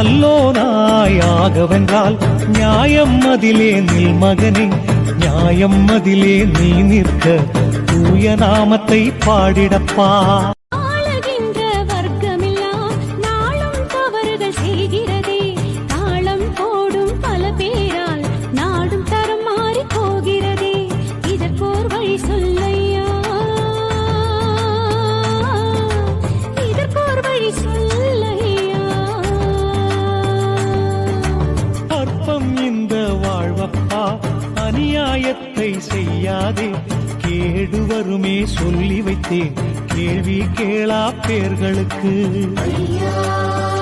நல்லோனாய் ஆகவென்றால் நியாயம் அதிலே நில் மகனே நியாயம் அதிலே நீ நிற்க தூய நாமத்தை பாடிடப்பா. இந்த வாழ்வப்பா அநியாயத்தை செய்யாதே. கேடு வருமே சொல்லி வைத்தேன். கேள்வி கேளா பேர்களுக்கு. ஐயா.